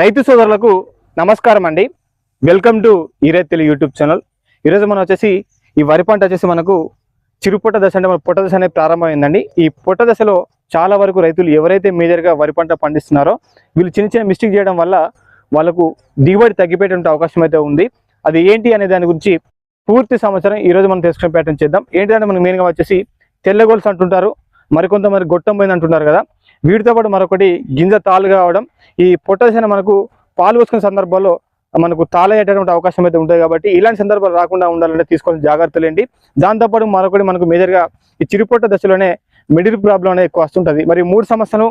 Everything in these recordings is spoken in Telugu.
రైతు సోదరులకు నమస్కారం అండి. వెల్కమ్ టు ఈరైతులు యూట్యూబ్ ఛానల్. ఈరోజు మనం వచ్చేసి ఈ వరి పంట వచ్చేసి మనకు చిరుపొట్ట దశ అంటే మన పొట్ట దశ అనేది ప్రారంభమైందండి. ఈ పొట్ట దశలో చాలా వరకు రైతులు ఎవరైతే మేజర్గా వరి పంట పండిస్తున్నారో వీళ్ళు చిన్న చిన్న మిస్టేక్ చేయడం వల్ల వాళ్ళకు దిగుబడి తగ్గిపోయేటువంటి అవకాశం అయితే ఉంది. అది ఏంటి అనే దాని గురించి పూర్తి సంవత్సరం ఈ రోజు మనం తెలుసుకునే ప్రయత్నం చేద్దాం. ఏంటంటే మనకు మెయిన్గా వచ్చేసి తెల్లగోల్స్ అంటుంటారు. మరికొంతమంది గొట్టం పోయింది అంటున్నారు కదా. వీటితో పాటు మరొకటి గింజ తాలు కావడం. ఈ పొటాషియం మనకు పాలు పోసుకునే సందర్భాల్లో మనకు తాళయ్యేటటువంటి అవకాశం అయితే ఉంటుంది కాబట్టి ఇలాంటి సందర్భాలు రాకుండా ఉండాలంటే తీసుకోవాల్సిన జాగ్రత్తలు ఏంటి? దాంతోపాటు మరొకటి మనకు మేజర్గా ఈ చిరుపొట్ట దశలోనే మిడిల్ ప్రాబ్లం అనేది ఎక్కువ వస్తుంటుంది. మరి మూడు సమస్యలు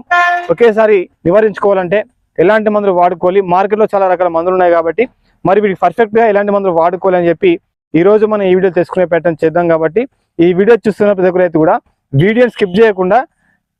ఒకేసారి నివారించుకోవాలంటే ఎలాంటి మందులు వాడుకోవాలి? మార్కెట్లో చాలా రకాల మందులు ఉన్నాయి కాబట్టి మరి వీటికి పర్ఫెక్ట్గా ఎలాంటి మందులు వాడుకోవాలి అని చెప్పి ఈ రోజు మనం ఈ వీడియో తెలుసుకునే ప్రయత్నం చేద్దాం కాబట్టి ఈ వీడియో చూస్తున్న ప్రతి ఒక్కరైతే కూడా వీడియోని స్కిప్ చేయకుండా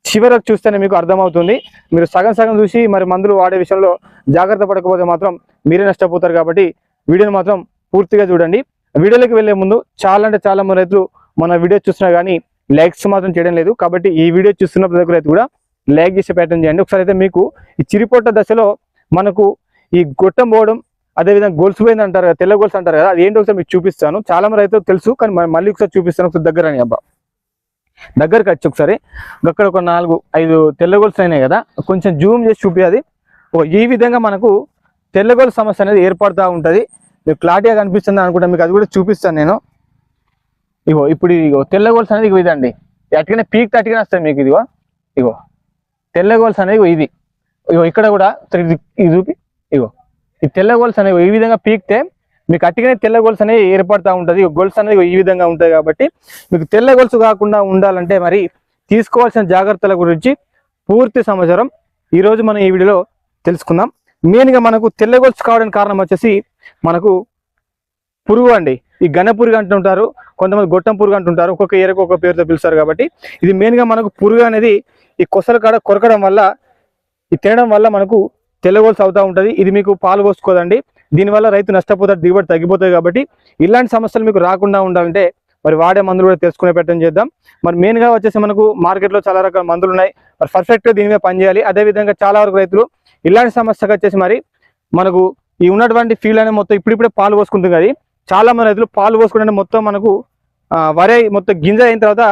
చివరకు చూస్తేనే మీకు అర్థమవుతుంది. మీరు సగం సగం చూసి మరి మందులు వాడే విషయంలో జాగ్రత్త పడకపోతే మాత్రం మీరే నష్టపోతారు కాబట్టి వీడియోని మాత్రం పూర్తిగా చూడండి. వీడియోలోకి వెళ్ళే ముందు చాలా అంటే చాలా మంది రైతులు మన వీడియో చూస్తున్నా కానీ లైక్స్ మాత్రం చేయడం లేదు. కాబట్టి ఈ వీడియో చూస్తున్న ప్రతి ఒక్క రైతు కూడా లైక్ చేసే ప్రయత్నం చేయండి. ఒకసారి అయితే మీకు ఈ చిరిపొట్ట దశలో మనకు ఈ గొట్టం పోవడం అదేవిధంగా గొలుసు పోయింది అంటారు కదా తెల్ల గొలుసు అంటారు కదా అది ఏంటో ఒకసారి మీకు చూపిస్తాను. చాలా మంది రైతులు తెలుసు కానీ మళ్ళీ ఒకసారి చూపిస్తాను ఒకసారి దగ్గర అని అబ్బా. దగ్గరకు వచ్చి ఒకసారి. అక్కడ ఒక నాలుగు ఐదు తెల్లగొలుసు అయినాయి కదా కొంచెం జూమ్ చేసి చూపించాలి ఓ ఈ విధంగా మనకు తెల్లగొలు సమస్య అనేది ఏర్పడుతూ ఉంటుంది. మీకు క్లారిటీగా కనిపిస్తుంది అనుకుంటా మీకు అది కూడా చూపిస్తాను నేను. ఇగో ఇప్పుడు ఇగో తెల్లగోల్స్ అనేది ఇగో ఇదండి. అటుకనే పీక్ అటుకనే వస్తుంది మీకు ఇదిగో. ఇగో తెల్లగోల్స్ అనేది ఇది. ఇగో ఇక్కడ కూడా ఇది చూపి ఇగో. ఈ తెల్లగోల్స్ అనేవి ఈ విధంగా పీక్తే మీకు అట్టిగానే తెల్ల గొలుసు అనేది ఏర్పడుతూ ఉంటుంది. గొలుసు అనేది ఈ విధంగా ఉంటుంది కాబట్టి మీకు తెల్ల గొలుసు కాకుండా ఉండాలంటే మరి తీసుకోవాల్సిన జాగ్రత్తల గురించి పూర్తి సమాచారం ఈరోజు మనం ఈ వీడియోలో తెలుసుకుందాం. మెయిన్గా మనకు తెల్ల గొలుసు కావడానికి కారణం వచ్చేసి మనకు పురుగు అండి. ఈ గన పురుగు అంటుంటారు కొంతమంది గొట్టం పురుగు అంటుంటారు ఒక్కొక్క ఏరకు ఒక్కొక్క పేరుతో పిలుస్తారు కాబట్టి ఇది మెయిన్గా మనకు పురుగు అనేది ఈ కొసల కాడ కొరకడం వల్ల ఈ తినడం వల్ల మనకు తెల్లగోల్స్ అవుతూ ఉంటుంది. ఇది మీకు పాలు పోసుకోదండి. దీనివల్ల రైతు నష్టపోతాడు దిగుబడి తగ్గిపోతుంది కాబట్టి ఇలాంటి సమస్యలు మీకు రాకుండా ఉండాలంటే మరి వాడే మందులు కూడా తెలుసుకునే ప్రయత్నం చేద్దాం. మరి మెయిన్గా వచ్చేసి మనకు మార్కెట్లో చాలా రకాల మందులు ఉన్నాయి. మరి పర్ఫెక్ట్గా దీని మీద పనిచేయాలి. అదేవిధంగా చాలా వరకు రైతులు ఇలాంటి సమస్యకు వచ్చేసి మరి మనకు ఈ ఉన్నటువంటి ఫీల్డ్ అనేది మొత్తం ఇప్పుడిప్పుడే పాలు పోసుకుంటుంది కానీ చాలా మంది రైతులు పాలు పోసుకుంటే మొత్తం మనకు వరే మొత్తం గింజ అయిన తర్వాత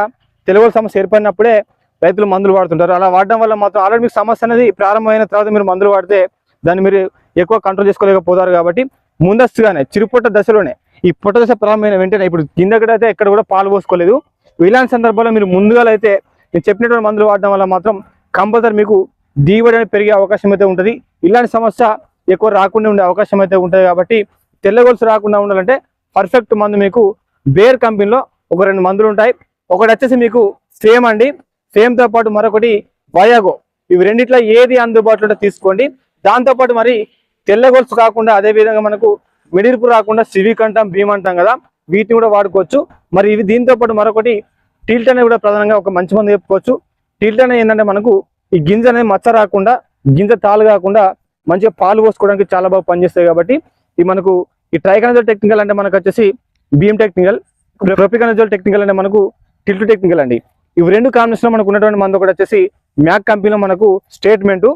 తెలుగు సమస్య ఏర్పడినప్పుడే రైతులు మందులు వాడుతుంటారు. అలా వాడడం వల్ల మాత్రం ఆల్రెడీ మీకు సమస్య అనేది ప్రారంభమైన తర్వాత మీరు మందులు వాడితే దాన్ని మీరు ఎక్కువ కంట్రోల్ చేసుకోలేకపోతారు కాబట్టి ముందస్తుగానే చిరుపొట్ట దశలోనే ఈ పొట్ట దశ ప్రారంభమైన వెంటనే ఇప్పుడు కిందకడైతే అయితే ఎక్కడ కూడా పాలు పోసుకోలేదు. ఇలాంటి సందర్భాల్లో మీరు ముందుగా అయితే నేను చెప్పినటువంటి మందులు వాడడం వల్ల మాత్రం కంపల్సరీ మీకు దిగుబడి అనేది పెరిగే అవకాశం అయితే ఉంటుంది. ఇలాంటి సమస్య ఎక్కువ రాకుండా ఉండే అవకాశం అయితే ఉంటుంది కాబట్టి తెల్ల గొలుసు రాకుండా ఉండాలంటే పర్ఫెక్ట్ మందు మీకు బేర్ కంపెనీలో ఒక రెండు మందులు ఉంటాయి. ఒకటి వచ్చేసి మీకు సేమ్ అండి. సేమ్తో పాటు మరొకటి వయాగో. ఇవి రెండిట్లో ఏది అందుబాటులో ఉంటే తీసుకోండి. దాంతో పాటు మరి తెల్ల గొలుసు కాకుండా అదే విధంగా మనకు మిడిర్పు రాకుండా సివిక్ అంటాం భీమ్ అంటాం కదా వీటిని కూడా వాడుకోవచ్చు. మరి ఇవి దీంతో పాటు మరొకటి టీల్ట్ అనేది కూడా ప్రధానంగా ఒక మంచి మంది చెప్పుకోవచ్చు. టీల్ట్ అనేది ఏంటంటే మనకు ఈ గింజ అనేది మచ్చ రాకుండా గింజ తాలు కాకుండా మంచిగా పాలు పోసుకోవడానికి చాలా బాగా పనిచేస్తాయి కాబట్టి ఇది మనకు ఈ ట్రైకనజోల్ టెక్నికల్ అంటే మనకు వచ్చేసి బీఎం టెక్నికల్ ప్రొపికనజోల్ టెక్నికల్ అంటే మనకు టిల్ట్ టెక్నికల్ అండి. ఇవి రెండు కాంబినేషన్ మనకు ఉన్నటువంటి మందు ఒకటి వచ్చేసి మ్యాక్ కంపెనీలో మనకు స్టేట్మెంట్.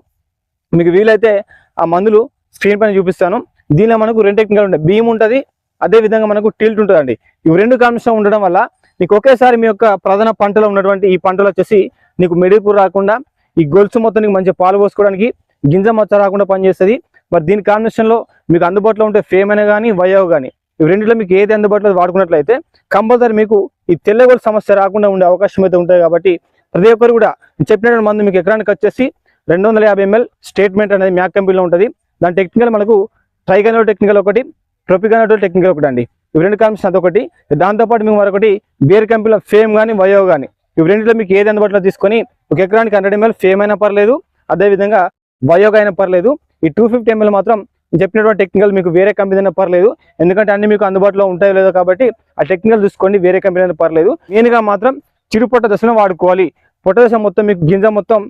మీకు వీలైతే ఆ మందులు స్క్రీన్ పైన చూపిస్తాను. దీనిలో మనకు రెండు టెక్నికల్ ఉంటాయి. బీమ్ ఉంటుంది అదే విధంగా మనకు టిల్ట్ ఉంటుందండి. ఇవి రెండు కాంబినేషన్ ఉండడం వల్ల నీకు ఒకేసారి మీ యొక్క ప్రధాన పంటలో ఉన్నటువంటి ఈ పంటలు వచ్చేసి నీకు మెడిపు రాకుండా ఈ గొలుసు మొత్తం నీకు మంచి పాలు పోసుకోవడానికి గింజ మచ్చ రాకుండా పనిచేస్తుంది. మరి దీని కాంబినేషన్లో మీకు అందుబాటులో ఉంటే ఫేమ్ అయినా కానీ వయో కానీ ఇవి రెండిట్లో మీకు ఏది అందుబాటులో వాడుకున్నట్లయితే కంపల్సరీ మీకు ఈ తెల్లగోలు సమస్య రాకుండా ఉండే అవకాశం అయితే ఉంటుంది కాబట్టి ప్రతి ఒక్కరు కూడా చెప్పినటువంటి మందు మీకు ఎకరానికి వచ్చేసి రెండు వందల యాభై ఎంఎల్ స్టేట్మెంట్ అనేది మ్యాక్ కంపెనీలో ఉంటుంది. దాని టెక్నికల్ మనకు ట్రైగనో టెక్నికల్ ఒకటి ట్రోపికనో టెక్నికల్ ఒకటి అండి ఇవి రెండు కాంబినేషన్ అదొకటి దాంతోపాటు మేము మరొకటి బేర్ కంపెనీలో ఫేమ్ కానీ వయో కానీ ఇవి రెండిట్లో మీకు ఏది అందుబాటులో తీసుకొని ఒక ఎకరానికి హండ్రెడ్ ఎంఎల్ ఫేమ్ అయినా పర్లేదు అదేవిధంగా వయోగా అయినా పర్లేదు. ఈ టూ ఫిఫ్టీ ఎంఎల్ మాత్రం చెప్పినటువంటి టెక్నికల్ మీకు వేరే కంపెనీ అయినా పర్లేదు. ఎందుకంటే అన్ని మీకు అందుబాటులో ఉంటాయో లేదో కాబట్టి ఆ టెక్నికల్ చూసుకోండి వేరే కంపెనీ అయినా పర్లేదు. మెయిన్గా మాత్రం చిరుపొట్ట దశలో వాడుకోవాలి. పొట్ట దశ మొత్తం మీకు గింజ మొత్తం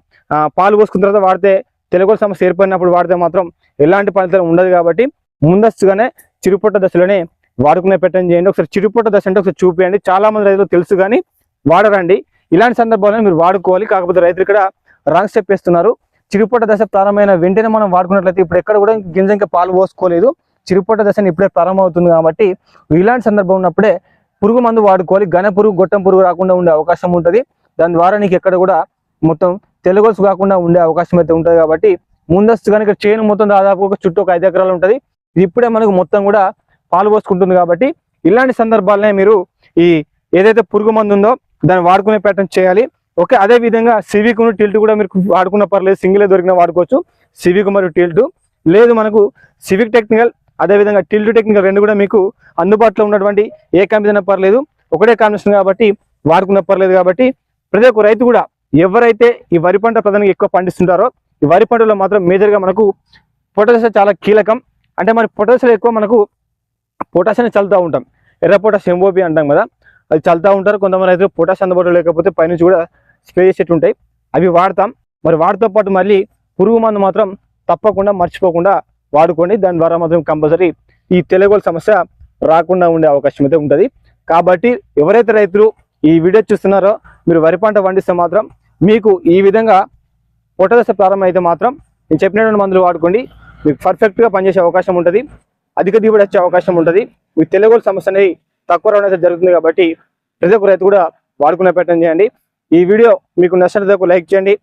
పాలు పోసుకున్న తర్వాత వాడితే తెలుగు సమస్య ఏర్పడినప్పుడు వాడితే మాత్రం ఎలాంటి ఫలితం ఉండదు కాబట్టి ముందస్తుగానే చిరుపొట్ట దశలోనే వాడుకునే పెట్టని చేయండి. ఒకసారి చిరుపొట్ట దశ అంటే ఒకసారి చూపించండి చాలా మంది రైతులు తెలుసు కానీ వాడరండి. ఇలాంటి సందర్భాల్లో మీరు వాడుకోవాలి. కాకపోతే రైతులు ఇక్కడ రాంగ్ స్టెప్ వేస్తున్నారు. చిరుపొట్ట దశ ప్రారంభమైన వెంటనే మనం వాడుకున్నట్లయితే ఇప్పుడు ఎక్కడ కూడా గింజ ఇంకా పాలు పోసుకోలేదు. చిరుపొట్ట దశని ఇప్పుడే ప్రారంభం అవుతుంది కాబట్టి ఇలాంటి సందర్భం ఉన్నప్పుడే పురుగు మందు వాడుకోవాలి. ఘన పురుగు గొట్టం పురుగు రాకుండా ఉండే అవకాశం ఉంటుంది. దాని ద్వారా నీకు ఎక్కడ కూడా మొత్తం తెలుగొలుసు కాకుండా ఉండే అవకాశం అయితే ఉంటుంది కాబట్టి ముందస్తు కనుక చేను మొత్తం దాదాపు ఒక చుట్టూ ఒక ఐదు ఎకరాలు ఉంటుంది. ఇది ఇప్పుడే మనకు మొత్తం కూడా పాలు పోసుకుంటుంది కాబట్టి ఇలాంటి సందర్భాలనే మీరు ఈ ఏదైతే పురుగు మందు ఉందో దాన్ని వాడుకునే ప్యాటర్న్ చేయాలి. ఓకే అదే విధంగా సివిక్ టిల్ట్ కూడా మీరు వాడుకున్న పర్లేదు సింగిల్ దొరికిన వాడుకోవచ్చు. సివిక్ మరియు టిల్ట్. లేదు మనకు సివిక్ టెక్నికల్ అదే విధంగా టిల్ట్ టెక్నికల్ రెండు కూడా మీకు అందుబాటులో ఉన్నటువంటి ఏ కంపెనీ అయినా పర్లేదు ఒకటే కాంబినేషన్ కాబట్టి వాడుకున్న పర్లేదు కాబట్టి ప్రతి ఒక్క రైతు కూడా ఎవరైతే ఈ వరి పంట ప్రధానంగా ఎక్కువ పండిస్తుంటారో ఈ వరి పంటలో మాత్రం మేజర్గా మనకు పొటాషియం చాలా కీలకం. అంటే మరి పొటాషియం ఎక్కువ మనకు పొటాషియం చల్లుతూ ఉంటాం. ఎర్ర పొటాషియం ఎంఓపి అంటాం కదా అది చల్లుతూ ఉంటారు. కొంతమంది రైతులు పొటాష్ అందుబాటులో లేకపోతే పైనుంచి కూడా స్ప్రే చేసేట్టు ఉంటాయి అవి వాడతాం. మరి వాటితో పాటు మళ్ళీ పురుగు మందు మాత్రం తప్పకుండా మర్చిపోకుండా వాడుకోండి. దాని ద్వారా మాత్రం కంపల్సరీ ఈ తెలుగుల సమస్య రాకుండా ఉండే అవకాశం అయితే ఉంటుంది. కాబట్టి ఎవరైతే రైతులు ఈ వీడియో చూస్తున్నారో మీరు వరి పంట పండిస్తే మాత్రం మీకు ఈ విధంగా పొట్టదశ ప్రారంభం అయితే మాత్రం నేను చెప్పినటువంటి మందులు వాడుకోండి. మీకు పర్ఫెక్ట్గా పనిచేసే అవకాశం ఉంటుంది. అధిక దిగుబడి వచ్చే అవకాశం ఉంటుంది. మీ తెలుగు సమస్య అనేది తక్కువ రావడం అయితే జరుగుతుంది కాబట్టి ప్రతి ఒక్క రైతు కూడా వాడుకునే ప్రయత్నం చేయండి. ఈ వీడియో మీకు నచ్చినట్లయితే లైక్ చేయండి.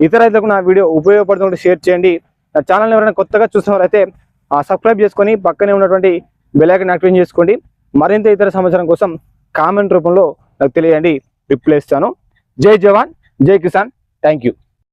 ఇతర రైతులకు నా వీడియో ఉపయోగపడుతుంటే షేర్ చేయండి. నా ఛానల్ ఎవరైనా కొత్తగా చూసినవారైతే సబ్స్క్రైబ్ చేసుకొని పక్కనే ఉన్నటువంటి బెల్ యాక్టివేట్ చేసుకోండి. మరింత ఇతర సమాచారం కోసం కామెంట్ రూపంలో నాకు తెలియండి రిప్లై ఇస్తాను. జై జవాన్ జై కిసాన్. Thank you